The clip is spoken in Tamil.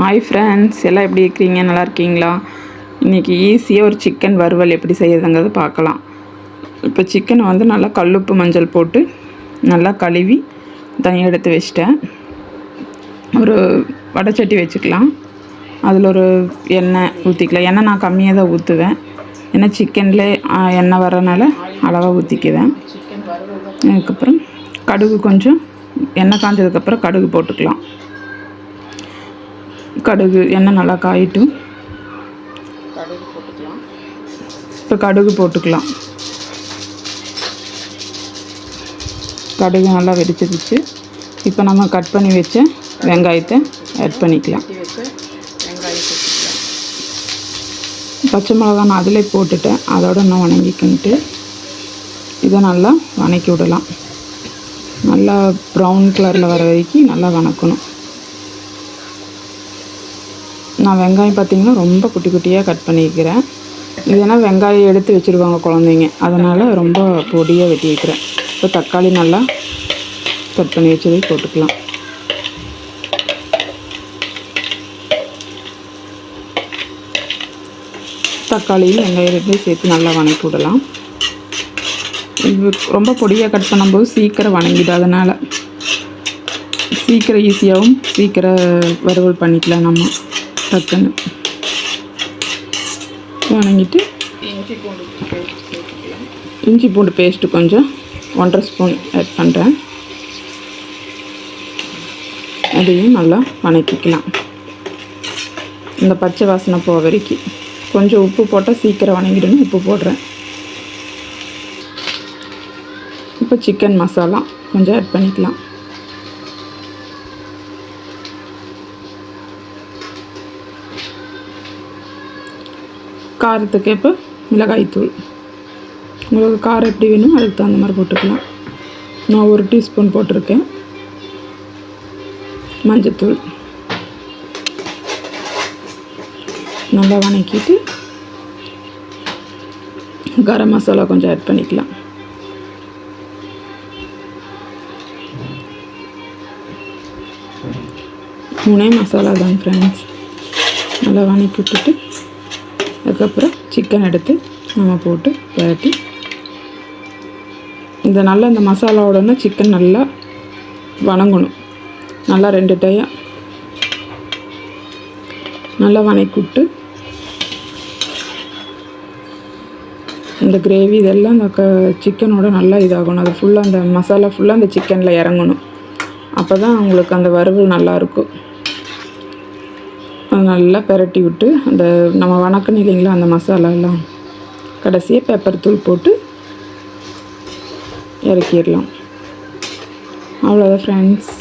ஹாய் ஃப்ரெண்ட்ஸ் எல்லாம் எப்படி இருக்கிறீங்க? நல்லா இருக்கீங்களா? இன்றைக்கி ஈஸியாக ஒரு சிக்கன் வறுவல் எப்படி செய்யறதுங்கிறது பார்க்கலாம். இப்போ சிக்கனை வந்து நல்லா கல்லுப்பு மஞ்சள் போட்டு நல்லா கழுவி தனியாக எடுத்து வச்சிட்டேன். ஒரு வடைச்சட்டி வச்சுக்கலாம். அதில் ஒரு எண்ணெய் ஊற்றிக்கலாம் எண்ணெய் நான் கம்மியாக தான் ஊற்றுவேன் ஏன்னா சிக்கனில் எண்ணெய் வரனால அளவாக ஊற்றிக்குவேன் அதுக்கப்புறம் கடுகு கொஞ்சம் எண்ணெய் காஞ்சதுக்கப்புறம் கடுகு போட்டுக்கலாம். கடுகு எண்ணெய் நல்லா காயிட்டும். கடுகு போட்டுக்கலாம். இப்போ கடுகு போட்டுக்கலாம். கடுகு நல்லா வெடிச்சிருச்சு. இப்போ நம்ம கட் பண்ணி வச்ச வெங்காயத்தை ஆட் பண்ணிக்கலாம். பச்சை மிளகா நான் அதிலே போட்டுட்டேன். அதோட நான் வணங்கிக்கின்ட்டு இதை நல்லா வணக்கி விடலாம். நல்லா ப்ரௌன் கலரில் வர வரைக்கும் நல்லா வணக்கணும். நான் வெங்காயம் பார்த்திங்கன்னா ரொம்ப குட்டி குட்டியாக கட் பண்ணிக்கிறேன் இதுனா வெங்காயம் எடுத்து வச்சுருவாங்க குழந்தைங்க. அதனால் ரொம்ப பொடியாக வெட்டி வைக்கிறேன். இப்போ தக்காளி நல்லா கட் பண்ணி வச்சதை போட்டுக்கலாம். தக்காளியும் வெங்காயத்தையும் சேர்த்து நல்லா வணக்கி விடலாம். இது ரொம்ப பொடியாக கட் பண்ணும்போது சீக்கிரம் வணங்கிடும். அதனால் சீக்கிரம் ஈஸியாகவும் சீக்கிரம் வறுவல் பண்ணிக்கலாம் நம்ம. டக்குன்னு வணங்கிட்டு இஞ்சி பூண்டு இஞ்சி பூண்டு பேஸ்ட்டு கொஞ்சம். ஒன்றரை ஸ்பூன் ஆட் பண்ணுறேன் அதையும் நல்லா வணக்கிக்கலாம். இந்த பச்சை வாசனை போக வரைக்கும். கொஞ்சம் உப்பு போட்டால் சீக்கிரம் வணங்கிடணும் உப்பு போடுறேன். இப்போ சிக்கன் மசாலா கொஞ்சம் ஆட் பண்ணிக்கலாம். காரத்துக்கு இப்போ மிளகாய்த்தூள். உங்களுக்கு காரம் எப்படி வேணும் அதுக்கு தகுந்த மாதிரி போட்டுக்கலாம். நான் ஒரு டீஸ்பூன் போட்டிருக்கேன். மஞ்சத்தூள். நல்லா வணக்கிட்டு கரம் மசாலா கொஞ்சம் ஆட் பண்ணிக்கலாம். மூணே மசாலா தான் ஃப்ரெண்ட்ஸ் நல்லா வணக்கி விட்டுட்டு அதுக்கப்புறம் சிக்கன் எடுத்து நம்ம போட்டு பரட்டி. இந்த நல்லா இந்த மசாலாவோட சிக்கன் நல்லா வணங்கணும். நல்லா ரெண்டு டையாக நல்லா வணக்கி விட்டு இந்த கிரேவி இதெல்லாம் அந்த க சிக்கனோட நல்லா இதாகணும். அது ஃபுல்லாக அந்த மசாலா ஃபுல்லாக அந்த சிக்கனில் இறங்கணும். அப்போ தான் உங்களுக்கு அந்த வறுவல் நல்லாயிருக்கும் நல்லா பெரட்டி விட்டு அந்த நம்ம வணக்கணும் இல்லைங்களா அந்த மசாலாலாம். கடைசியாக பெப்பர் தூள் போட்டு இறக்கிடலாம். அவ்வளோதான் ஃப்ரெண்ட்ஸ்